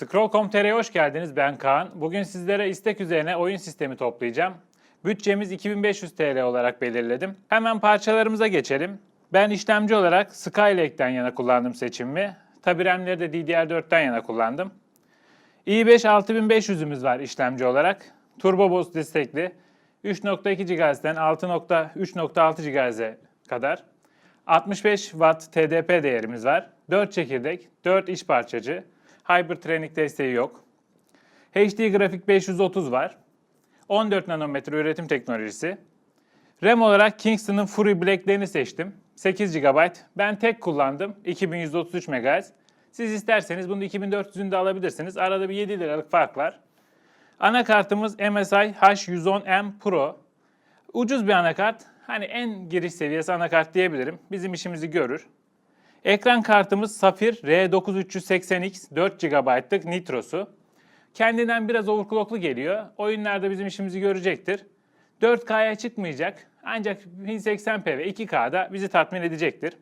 Scroll.com.tr'ye hoş geldiniz. Ben Kaan. Bugün sizlere istek üzerine oyun sistemi toplayacağım. Bütçemiz 2500 TL olarak belirledim. Hemen parçalarımıza geçelim. Ben işlemci olarak Skylake'den yana kullandım seçimimi. Tabi RAM'leri de DDR4'ten yana kullandım. i5 6500'ümüz var işlemci olarak. Turbo Boost destekli. 3.2 GHz'den 6.3.6 GHz'e kadar. 65 Watt TDP değerimiz var. 4 çekirdek, 4 iş parçacı. Hypertronic desteği yok. HD grafik 530 var. 14 nanometre üretim teknolojisi. RAM olarak Kingston'ın Fury Black'lerini seçtim. 8 GB. Ben tek kullandım. 2133 MHz. Siz isterseniz bunu 2400'ünü de alabilirsiniz. Arada bir 7 liralık fark var. Anakartımız MSI H110M Pro. Ucuz bir anakart. Hani en giriş seviyesi anakart diyebilirim. Bizim işimizi görür. Ekran kartımız Safir R9380X 4 GB'lık Nitro'su. Kendinden biraz overclocklu geliyor. Oyunlarda bizim işimizi görecektir. 4K'ya çıkmayacak ancak 1080p ve 2K'da bizi tatmin edecektir.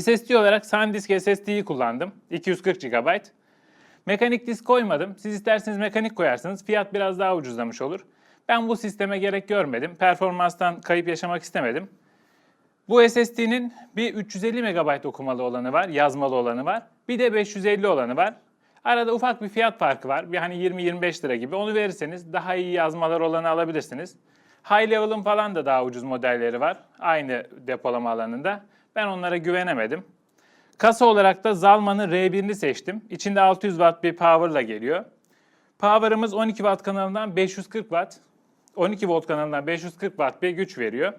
SSD olarak SanDisk SSD'yi kullandım. 240 GB. Mekanik disk koymadım. Siz isterseniz mekanik koyarsınız. Fiyat biraz daha ucuzlamış olur. Ben bu sisteme gerek görmedim. Performanstan kayıp yaşamak istemedim. Bu SSD'nin bir 350 MB okumalı olanı var, yazmalı olanı var. Bir de 550 olanı var. Arada ufak bir fiyat farkı var. Bir hani 20-25 lira gibi. Onu verirseniz daha iyi yazmalar olanı alabilirsiniz. High Level'ın falan da daha ucuz modelleri var. Aynı depolama alanında. Ben onlara güvenemedim. Kasa olarak da Zalman'ın R1'ini seçtim. İçinde 600 Watt bir power'la geliyor. Power'ımız 12 Watt kanalından 540 Watt. 12 volt kanalından 540 Watt bir güç veriyor.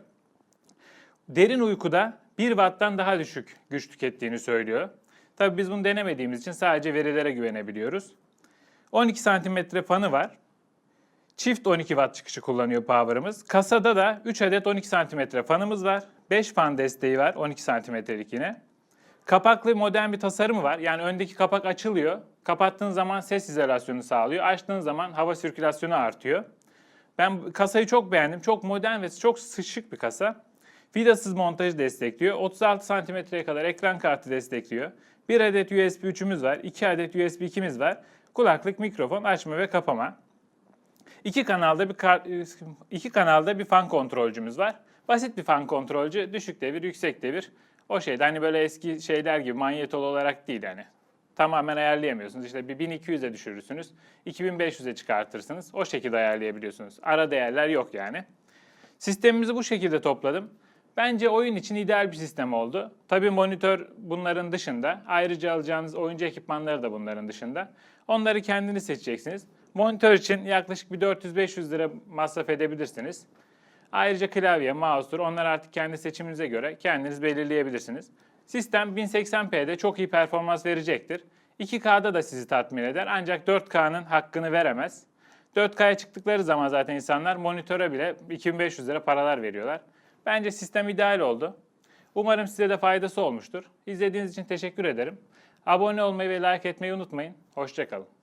Derin uykuda 1 Watt'tan daha düşük güç tükettiğini söylüyor. Tabii biz bunu denemediğimiz için sadece verilere güvenebiliyoruz. 12 santimetre fanı var. Çift 12 watt çıkışı kullanıyor power'ımız. Kasada da 3 adet 12 santimetre fanımız var. 5 fan desteği var 12 santimetrelik yine. Kapaklı modern bir tasarımı var. Yani öndeki kapak açılıyor. Kapattığın zaman ses izolasyonu sağlıyor. Açtığın zaman hava sirkülasyonu artıyor. Ben kasayı çok beğendim. Çok modern ve çok şık bir kasa. Vidasız montajı destekliyor. 36 santimetreye kadar ekran kartı destekliyor. Bir adet USB 3'ümüz var. 2 adet USB 2'miz var. Kulaklık, mikrofon, açma ve kapama. İki kanalda bir kar- iki kanalda bir fan kontrolcümüz var. Basit bir fan kontrolcü, düşük devir, yüksek devir. O şeyde hani böyle eski şeyler gibi manyetol olarak değil hani. Tamamen ayarlayamıyorsunuz. İşte bir 1200'e düşürürsünüz. 2500'e çıkartırsınız. O şekilde ayarlayabiliyorsunuz. Ara değerler yok yani. Sistemimizi bu şekilde topladım. Bence oyun için ideal bir sistem oldu. Tabii monitör bunların dışında. Ayrıca alacağınız oyuncu ekipmanları da bunların dışında. Onları kendiniz seçeceksiniz. Monitör için yaklaşık bir 400-500 lira masraf edebilirsiniz. Ayrıca klavye, mouse'dur. Onlar artık kendi seçiminize göre kendiniz belirleyebilirsiniz. Sistem 1080p'de çok iyi performans verecektir. 2K'da da sizi tatmin eder ancak 4K'nın hakkını veremez. 4K'ya çıktıkları zaman zaten insanlar monitöre bile 2500 lira paralar veriyorlar. Bence sistem ideal oldu. Umarım size de faydası olmuştur. İzlediğiniz için teşekkür ederim. Abone olmayı ve like etmeyi unutmayın. Hoşçakalın.